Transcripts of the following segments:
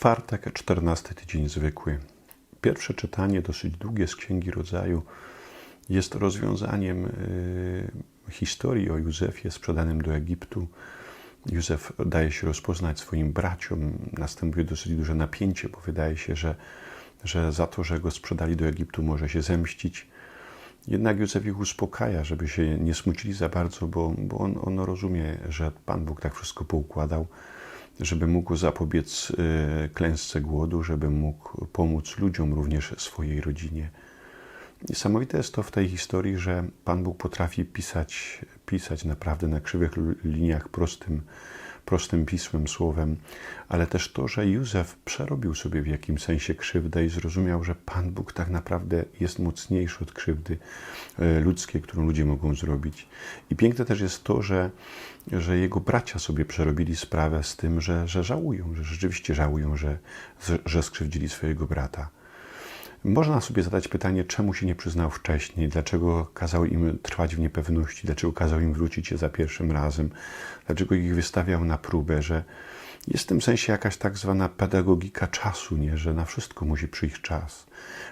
Czwartek, 14 tydzień zwykły. Pierwsze czytanie, dosyć długie z Księgi Rodzaju, jest rozwiązaniem y, historii o Józefie sprzedanym do Egiptu. Józef daje się rozpoznać swoim braciom. Następuje dosyć duże napięcie, bo wydaje się, że, że za to, że go sprzedali do Egiptu, może się zemścić. Jednak Józef ich uspokaja, żeby się nie smucili za bardzo, bo, bo on, on rozumie, że Pan Bóg tak wszystko poukładał żeby mógł zapobiec e, klęsce głodu, żeby mógł pomóc ludziom, również swojej rodzinie. Niesamowite jest to w tej historii, że Pan Bóg potrafi pisać, pisać naprawdę na krzywych liniach prostym, prostym pismem, słowem, ale też to, że Józef przerobił sobie w jakimś sensie krzywdę i zrozumiał, że Pan Bóg tak naprawdę jest mocniejszy od krzywdy e, ludzkiej, którą ludzie mogą zrobić. I piękne też jest to, że, że jego bracia sobie przerobili sprawę z tym, że, że żałują, że rzeczywiście żałują, że, że skrzywdzili swojego brata. Można sobie zadać pytanie, czemu się nie przyznał wcześniej, dlaczego kazał im trwać w niepewności, dlaczego kazał im wrócić się za pierwszym razem, dlaczego ich wystawiał na próbę, że jest w tym sensie jakaś tak zwana pedagogika czasu, nie? że na wszystko musi przyjść czas.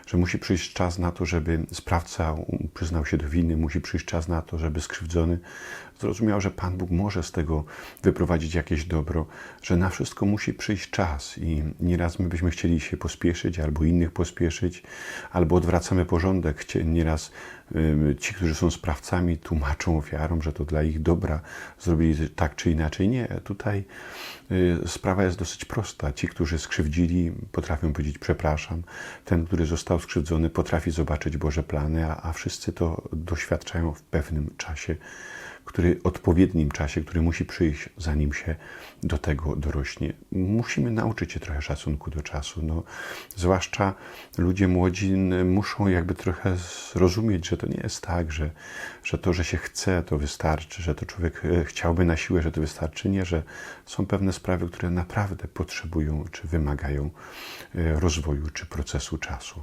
Że musi przyjść czas na to, żeby sprawca przyznał się do winy, musi przyjść czas na to, żeby skrzywdzony zrozumiał, że Pan Bóg może z tego wyprowadzić jakieś dobro, że na wszystko musi przyjść czas i nieraz my byśmy chcieli się pospieszyć, albo innych pospieszyć, albo odwracamy porządek. Nieraz ci, którzy są sprawcami, tłumaczą ofiarom, że to dla ich dobra zrobili tak czy inaczej. Nie, tutaj y, sprawa jest dosyć prosta. Ci, którzy skrzywdzili, potrafią powiedzieć przepraszam. Ten, który został skrzywdzony, potrafi zobaczyć Boże plany, a, a wszyscy to doświadczają w pewnym czasie który odpowiednim czasie, który musi przyjść, zanim się do tego dorośnie. Musimy nauczyć się trochę szacunku do czasu. No, zwłaszcza ludzie młodzi muszą jakby trochę zrozumieć, że to nie jest tak, że, że to, że się chce, to wystarczy, że to człowiek e, chciałby na siłę, że to wystarczy. Nie, że są pewne sprawy, które naprawdę potrzebują czy wymagają e, rozwoju czy procesu czasu.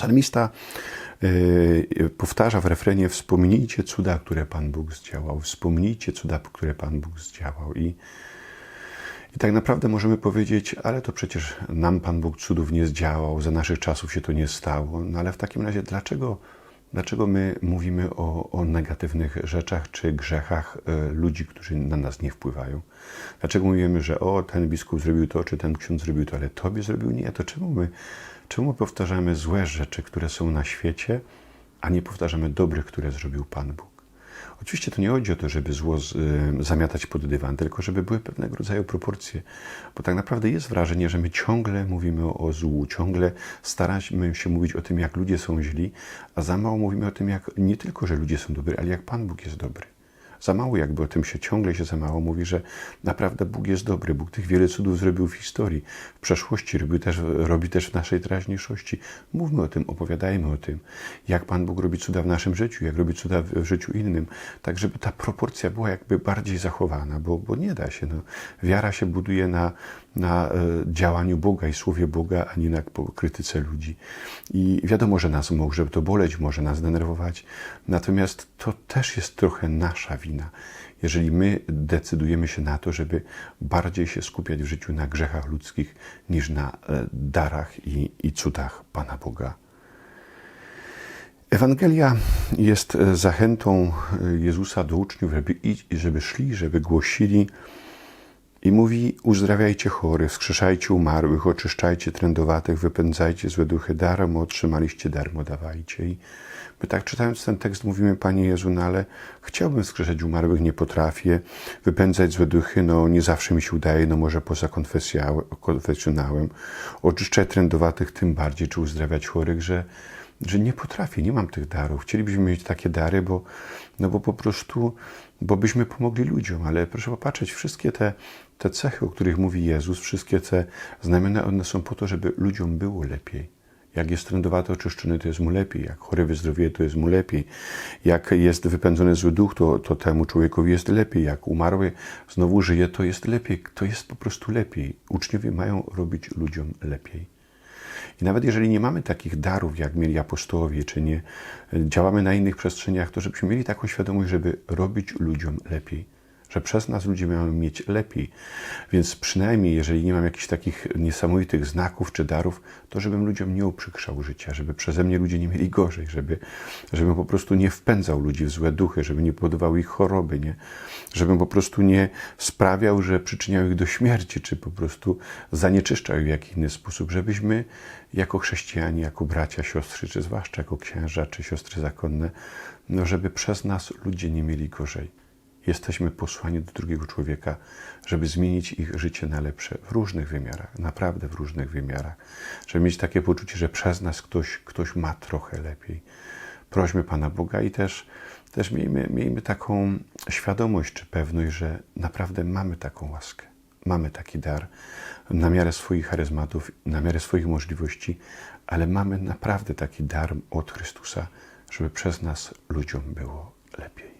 Psalmista yy, powtarza w refrenie: Wspomnijcie cuda, które Pan Bóg zdziałał, wspomnijcie cuda, które Pan Bóg zdziałał. I, I tak naprawdę możemy powiedzieć, ale to przecież nam Pan Bóg cudów nie zdziałał, za naszych czasów się to nie stało. No ale w takim razie, dlaczego, dlaczego my mówimy o, o negatywnych rzeczach czy grzechach y, ludzi, którzy na nas nie wpływają? Dlaczego mówimy, że o, ten biskup zrobił to, czy ten ksiądz zrobił to, ale tobie zrobił nie? To czemu my Czemu powtarzamy złe rzeczy, które są na świecie, a nie powtarzamy dobrych, które zrobił Pan Bóg? Oczywiście to nie chodzi o to, żeby zło y, zamiatać pod dywan, tylko żeby były pewnego rodzaju proporcje. Bo tak naprawdę jest wrażenie, że my ciągle mówimy o, złu, ciągle staramy się mówić o tym, jak ludzie są źli, a za mało mówimy o tym, jak nie tylko, że ludzie są dobrzy, ale jak Pan Bóg jest dobry. Za mało jakby o tym się ciągle się za mało mówi, że naprawdę Bóg jest dobry. Bóg tych wiele cudów zrobił w historii, w przeszłości, robi też, robi też w naszej teraźniejszości. Mówmy o tym, opowiadajmy o tym, jak Pan Bóg robi cuda w naszym życiu, jak robi cuda w życiu innym, tak żeby ta proporcja była jakby bardziej zachowana, bo, bo nie da się. No. Wiara się buduje na, na e, działaniu Boga i słowie Boga, a nie na krytyce ludzi. I wiadomo, że nas może to boleć, może nas denerwować, natomiast to też jest trochę nasza wina, jeżeli my decydujemy się na to, żeby bardziej się skupiać w życiu na grzechach ludzkich niż na e, darach i, i cudach Pana Boga. Ewangelia jest e, zachętą Jezusa do uczniów, żeby, żeby szli, żeby głosili i mówi: Uzdrawiajcie chorych, wskrzeszajcie umarłych, oczyszczajcie trędowatych, wypędzajcie złe duchy, darmo otrzymaliście, darmo dawajcie. I my tak czytając ten tekst mówimy: Panie Jezu, no ale chciałbym wskrzeszać umarłych, nie potrafię, wypędzać złe duchy, no nie zawsze mi się udaje, no może poza konfesjonałem, oczyszczać trędowatych tym bardziej, czy uzdrawiać chorych, że że nie potrafię, nie mam tych darów. Chcielibyśmy mieć takie dary, bo, no bo po prostu, bo byśmy pomogli ludziom, ale proszę popatrzeć, wszystkie te, te cechy, o których mówi Jezus, wszystkie te znamiona, one są po to, żeby ludziom było lepiej. Jak jest trędowaty oczyszczony, to jest mu lepiej. Jak chory wyzdrowieje, to jest mu lepiej. Jak jest wypędzony zły duch, to, to temu człowiekowi jest lepiej. Jak umarły znowu żyje, to jest lepiej. To jest po prostu lepiej. Uczniowie mają robić ludziom lepiej. I nawet jeżeli nie mamy takich darów, jak mieli apostołowie, czy nie działamy na innych przestrzeniach, to żebyśmy mieli taką świadomość, żeby robić ludziom lepiej, że przez nas ludzie mają mieć lepiej. Więc przynajmniej, jeżeli nie mam jakichś takich niesamowitych znaków czy darów, to żebym ludziom nie uprzykrzał życia, żeby przeze mnie ludzie nie mieli gorzej, żeby, żebym po prostu nie wpędzał ludzi w złe duchy, żeby nie powodował ich choroby, nie? żebym po prostu nie sprawiał, że przyczyniał ich do śmierci, czy po prostu zanieczyszczał ich w jakiś inny sposób, żebyśmy jako chrześcijanie, jako bracia, siostry, czy zwłaszcza jako księża, czy siostry zakonne, no żeby przez nas ludzie nie mieli gorzej. Jesteśmy posłani do drugiego człowieka, żeby zmienić ich życie na lepsze w różnych wymiarach, naprawdę w różnych wymiarach. Żeby mieć takie poczucie, że przez nas ktoś, ktoś ma trochę lepiej. Prośmy Pana Boga i też, też miejmy, miejmy taką świadomość czy pewność, że naprawdę mamy taką łaskę, mamy taki dar na miarę swoich charyzmatów, na miarę swoich możliwości, ale mamy naprawdę taki dar od Chrystusa, żeby przez nas ludziom było lepiej.